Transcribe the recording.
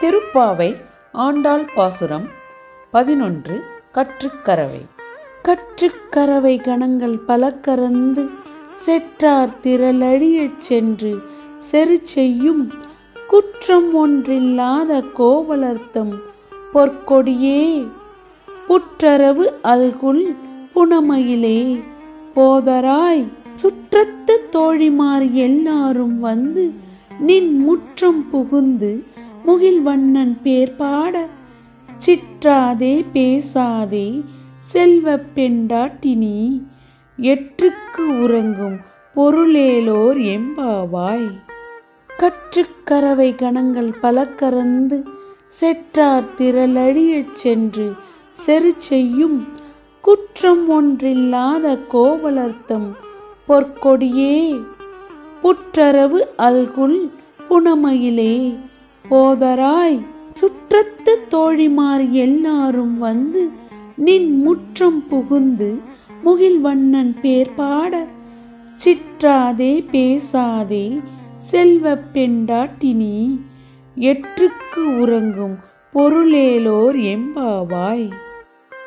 திருப்பாவை ஆண்டாள் பாசுரம் பதினொன்று கற்றுக்கரவை. கற்றுக்கரவை கணங்கள் பல கறந்து செற்றார் திரளழியச் சென்று செரு செய்யும் குற்றம் ஒன்றில்லாத கோவலர்த்தம் பொற்கொடியே புற்றரவு அல்குல் புனமயிலே போதராய் சுற்றத்து தோழிமார் எல்லாரும் வந்து நின் முற்றம் புகுந்து முகில் வண்ணன் பேர் பாட சிற்றாதே பேசாதே செல்வ பெண்டாட்டினி எற்றுக்கு உறங்கும் பொருளேலோர் எம்பாவாய். கற்றுக்கரவை கணங்கள் பல கறந்து செற்றார் திரளழியச் சென்று செரு செய்யும் குற்றம் ஒன்றில்லாத கோவலர்த்தம் பொற்கொடியே புற்றரவு அல்குல் புனமயிலே. போதராய் சுற்றத்து தோழிமார் எல்லாரும் வந்து நின் முற்றம் புகுந்து முகில் வண்ணன் பேர் பாட சிற்றாதே பேசாதே செல்வ பெண்டாட்டினி எற்றுக்கு உறங்கும் பொருளேலோர் எம்பாவாய்.